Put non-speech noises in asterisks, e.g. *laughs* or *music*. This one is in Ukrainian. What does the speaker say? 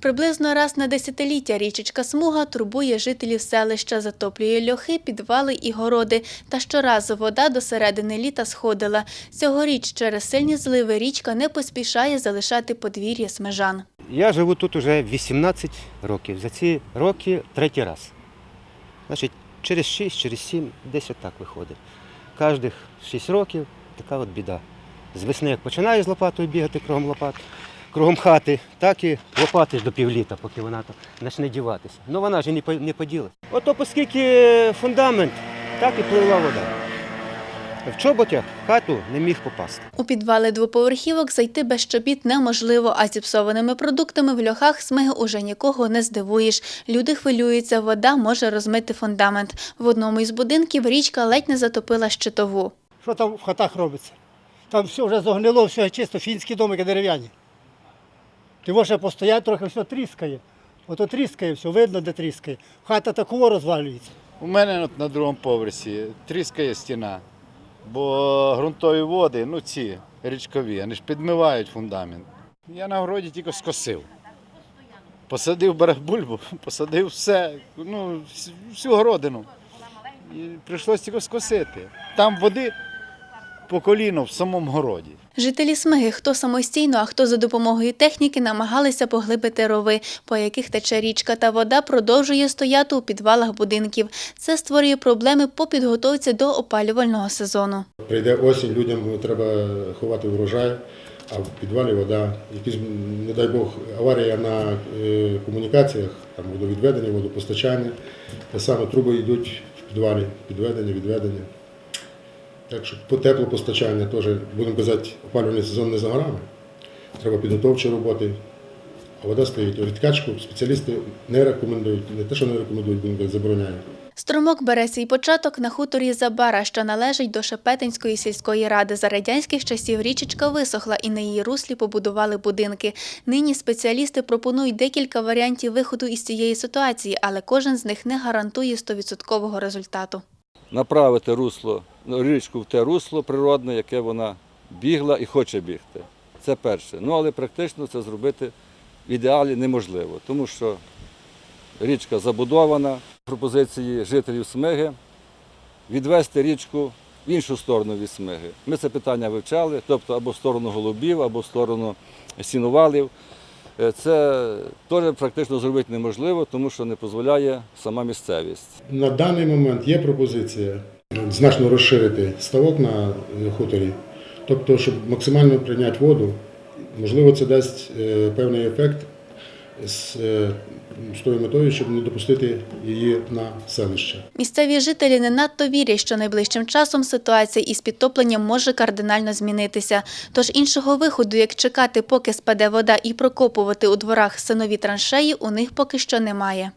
Приблизно раз на десятиліття річечка Смуга турбує жителів селища, затоплює льохи, підвали і городи. Та щоразу вода до середини літа сходила. Цьогоріч через сильні зливи річка не поспішає залишати подвір'я смежан. Я живу тут уже 18 років. За ці роки третій раз. Значить, через 6, через 7, десь отак виходить. Кожних 6 років така от біда. З весни, як починаю з лопатою бігати кругом лопат, кругом хати, так і лопати до півліта, поки вона там почне діватися. Ну вона ж і не не поділиться. Ото оскільки фундамент, так і пливла вода. В чоботях в хату не міг попасти. У підвали двоповерхівок зайти без чобіт неможливо, а зіпсованими продуктами в льохах смиги уже нікого не здивуєш. Люди хвилюються, вода може розмити фундамент. В одному із будинків річка ледь не затопила щитову. Що там в хатах робиться? Там все вже загнило, все чисто, фінські домики дерев'яні. Ти можеш постояти трохи, все тріскає. Ото тріскає, все видно, де тріскає. Хата такого розвалюється. У мене от на другому поверсі тріскає стіна, бо ґрунтові води, ну ці річкові, вони ж підмивають фундамент. Я на городі тільки скосив. Посадив барахбульбу, *laughs* посадив все, ну, всю городину. І прийшлося тільки скосити. Там води по коліно в самому городі. Жителі Смиги, хто самостійно, а хто за допомогою техніки, намагалися поглибити рови, по яких тече річка, та вода продовжує стояти у підвалах будинків. Це створює проблеми по підготовці до опалювального сезону. Прийде осінь, людям треба ховати врожай, а в підвалі вода. Якісь, не дай Бог, аварія на е, комунікаціях, там водовідведення, водопостачання. Те саме труби йдуть в підвалі, підведення, відведення. Так що по теплопостачання теж, будемо казати, опалювальний сезон не за горами. Треба підготовчі роботи. А вода стоїть. Відкачку спеціалісти не рекомендують, не те, що не рекомендують, будемо казати, забороняють. Струмок бере свій початок на хуторі Забара, що належить до Шепетинської сільської ради. За радянських часів річечка висохла і на її руслі побудували будинки. Нині спеціалісти пропонують декілька варіантів виходу із цієї ситуації, але кожен з них не гарантує 100% результату. направити русло, річку в те русло природне, яке вона бігла і хоче бігти. Це перше. Ну, але практично це зробити в ідеалі неможливо, тому що річка забудована. Пропозиції жителів Смиги відвести річку в іншу сторону від Смиги. Ми це питання вивчали, тобто або в сторону голубів, або в сторону сінувалів. Е, Це теж практично зробити неможливо, тому що не дозволяє сама місцевість. На даний момент є пропозиція значно розширити ставок на хуторі, тобто, щоб максимально прийняти воду. Можливо, це дасть е, певний ефект е, з тою метою, щоб не допустити її на селище. Місцеві жителі не надто вірять, що найближчим часом ситуація із підтопленням може кардинально змінитися. Тож іншого виходу, як чекати, поки спаде вода і прокопувати у дворах синові траншеї, у них поки що немає.